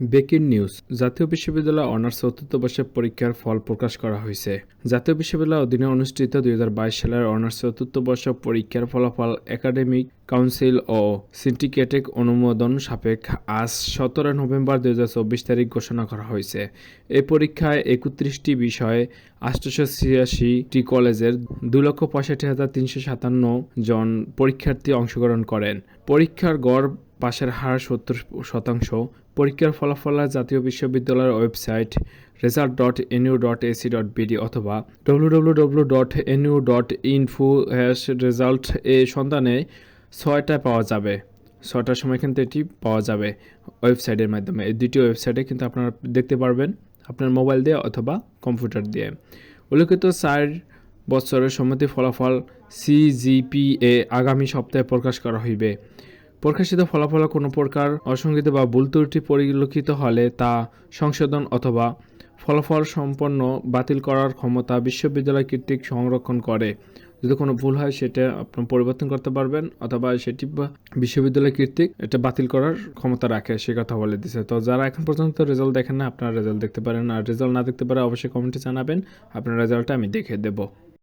Baking news, জাতীয় বিশ্ববিদ্যালয় honours চতুর্থ বর্ষের পরীক্ষার ফল প্রকাশ করা হয়েছে। জাতীয় বিশ্ববিদ্যালয়ের অধীনে অনুষ্ঠিত দুই হাজার বাইশ সালের অনার্স চতুর্থ বর্ষ পরীক্ষার ফলাফল একাডেমিক কাউন্সিল ও সিন্ডিকেটের অনুমোদন সাপেক্ষ আজ সতেরো নভেম্বর দু হাজার চব্বিশ তারিখ ঘোষণা করা হয়েছে। এই পরীক্ষায় একত্রিশটি বিষয়ে আটশোশো ছিয়াশিটি কলেজের দু লক্ষ পঁয়ষট্টি হাজার তিনশো সাতান্ন জন পরীক্ষার্থী অংশগ্রহণ করেন। পরীক্ষার গড় পাশের হার সত্তর শতাংশ। পরীক্ষার ফলাফল জাতীয় বিশ্ববিদ্যালয়ের website result dot NU dot AC dot BD অথবা W W W dot NU dot info hash result এ সন্ধানে ছয়টায় পাওয়া যাবে। ছটার সময় কিন্তু এটি পাওয়া যাবে ওয়েবসাইটের মাধ্যমে। এই দুটি ওয়েবসাইটে কিন্তু আপনারা দেখতে পারবেন আপনার মোবাইল দিয়ে অথবা কম্পিউটার দিয়ে। উল্লেখিত চার বছরের সম্মতি ফলাফল সিজিপিএ আগামী সপ্তাহে প্রকাশ করা হইবে। প্রকাশিত ফলাফলে কোনো প্রকার অসঙ্গতি বা ভুল ত্রুটি পরিলক্ষিত হলে তা সংশোধন অথবা ফলাফল সম্পন্ন বাতিল করার ক্ষমতা বিশ্ববিদ্যালয় কর্তৃক সংরক্ষণ করে। যদি কোনো ভুল হয়, সেটা আপনি পরিবর্তন করতে পারবেন অথবা সেটি বিশ্ববিদ্যালয় কর্তৃক এটা বাতিল করার ক্ষমতা রাখে, সে কথা বলে দিছে। তো যারা এখন পর্যন্ত রেজাল্ট দেখেন না, আপনারা রেজাল্ট দেখতে পারেন। আর রেজাল্ট না দেখতে পারে অবশ্যই কমেন্টে জানাবেন। আপনার রেজাল্টটা আমি দেখে দেবো।